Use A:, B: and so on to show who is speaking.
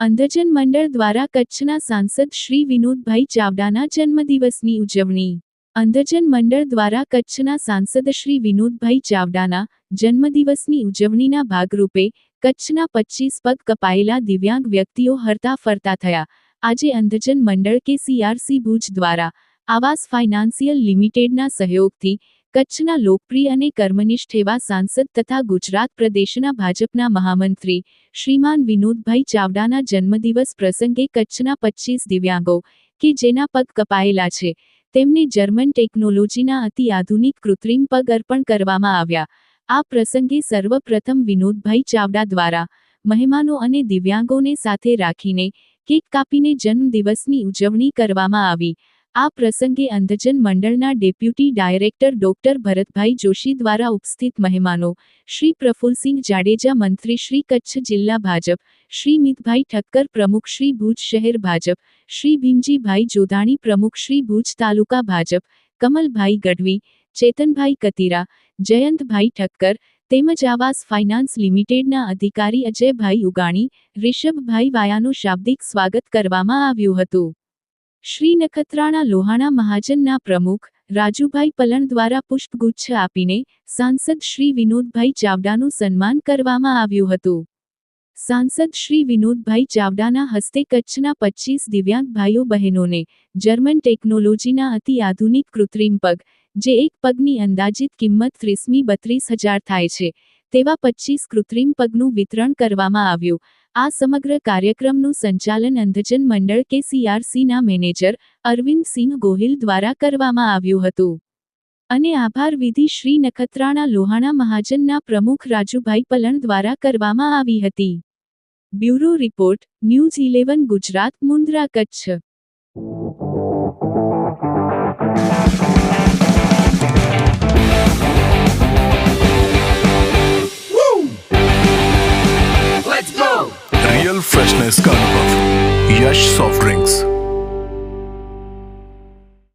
A: અંધજન મંડળ દ્વારા કચ્છના સાંસદ શ્રી વિનોદભાઈ ચાવડાના જન્મદિવસની ઉજવણી. અંધજન મંડળ દ્વારા કચ્છના સાંસદ શ્રી વિનોદભાઈ ચાવડાના જન્મદિવસની ઉજવણીના ભાગરૂપે કચ્છના પચ્ચીસ પગ કપાયેલા દિવ્યાંગ વ્યક્તિઓ હરતા ફરતા થયા. આજે અંધજન મંડળ કે સીઆરસી ભુજ દ્વારા આવાસ ફાઇનાન્સિયલ લિમિટેડના સહયોગથી કચ્છના લોકપ્રિય અને કર્મનિષ્ઠ એવા સાંસદ તથા ગુજરાત પ્રદેશના ભાજપના મહામંત્રી શ્રીમાન વિનોદભાઈ ચાવડાના જન્મદિવસ પ્રસંગે કચ્છના પચ્ચીસ દિવ્યાંગો કે જેના પગ કપાયેલા છે, તેમને જર્મન ટેકનોલોજીના અતિ આધુનિક કૃત્રિમ પગ અર્પણ કરવામાં આવ્યા. આ પ્રસંગે સર્વપ્રથમ વિનોદભાઈ ચાવડા દ્વારા મહેમાનો અને દિવ્યાંગોને સાથે રાખીને કેક કાપીને જન્મદિવસની ઉજવણી કરવામાં આવી. આ પ્રસંગે અંધજન મંડળના deputy director doctor Bharatbhai Joshi દ્વારા ઉપસ્થિત મહેમાનો, શ્રી પ્રફુલસિંહ જાડેજા મંત્રી શ્રી કચ્છ જિલ્લા ભાજપ, શ્રી મિતભાઈ ઠક્કર પ્રમુખ શ્રી ભુજ શહેર ભાજપ, શ્રી ભીમજીભાઈ જોધાણી પ્રમુખ શ્રી ભુજ તાલુકા ભાજપ, કમલભાઈ ગઢવી, ચેતનભાઈ કતીરા, જયંતભાઈ ઠક્કર, તેમજ આવાસ ફાઇનાન્સ લિમિટેડના અધિકારી અજયભાઈ ઉગાણી, રિષભભાઈ વાયાનું શાબ્દિક સ્વાગત કરવામાં આવ્યું હતું. શ્રી નખત્રાણા લોહાણા મહાજનના પ્રમુખ, રાજુભાઈ પલણ દ્વારા પુષ્પગુચ્છ આપીને સાંસદ શ્રી વિનોદભાઈ ચાવડાનું સન્માન કરવામાં આવ્યું હતું. સાંસદ શ્રી વિનોદભાઈ ચાવડાના હસ્તે કચ્છના પચ્ચીસ દિવ્યાંગ ભાઈઓ બહેનોને જર્મન ટેકનોલોજીના અતિ આધુનિક કૃત્રિમ પગ, જે એક પગની અંદાજિત કિંમત ત્રીસમી બત્રીસ હજાર થાય છે તેવા પચ્ચીસ કૃત્રિમ પગનું વિતરણ કરવામાં આવ્યું. આ સમગ્ર કાર્યક્રમનું સંચાલન અંધજન મંડળ કે સીઆરસીના મેનેજર અરવિંદ સિંહ ગોહિલ દ્વારા કરવામાં આવ્યું હતું. અને આભાર વિધિ શ્રી નખત્રાણા લોહાણા મહાજનના પ્રમુખ રાજુભાઈ પલણ દ્વારા કરવામાં આવી હતી. Bureau report, news eleven Gujarat, Mundra, Kutch.
B: freshness Karnabhav. Yash Soft Drinks.